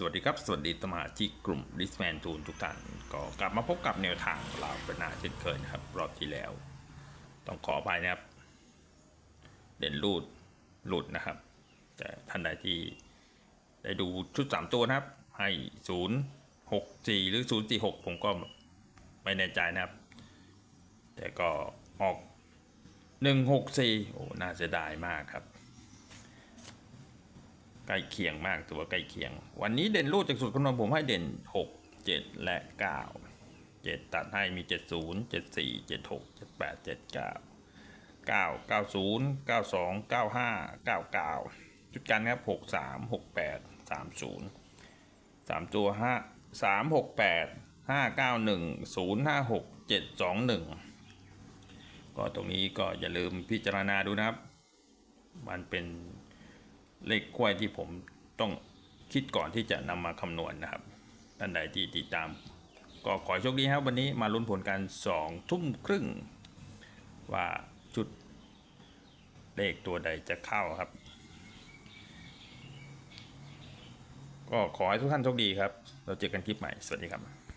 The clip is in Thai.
สวัสดีครับ สวัสดีสมาชิกกลุ่ม d i s m a n t o o l ทุกท่าน ก็กลับมาพบกับแนวทางเราเป็นหนาเช่นเคยนะครับ รอบที่แล้ว ต้องขออภัยนะครับ เด่นรูดหลุดนะครับ แต่ท่านใดที่ได้ดูชุด 3 ตัวนะครับ ให้ 0 6 4 หรือ 0 4 6 ผมก็ไม่แน่ใจนะครับ แต่ก็ออก 1 6 4 โอ้น่าเสียดายมากครับ ใกล้เคียงมากตัวใกล้เคียง วันนี้เด่นรูดจากสุดคำนวณผมให้เด่น 6 7 และ 9 7 ตัดให้มี 70 74 76 78 79 9 90 92 95 99 จุดกันครับ 63 68 30 3 ตัว 5 3 68 591 056 721 ก็ตรงนี้ก็อย่าลืมพิจารณาดูนะครับ มันเป็น เลขควยที่ผมต้องคิดก่อนที่จะนำมาคำนวณนะครับท่านใดที่ติดตาม ก็ขอโชคดีครับวันนี้มาลุ้นผลกันสองทุ่มครึ่ง ว่าชุดเลขตัวใดจะเข้าครับ ก็ขอให้ทุกท่านโชคดีครับ เราเจอกันคลิปใหม่ สวัสดีครับ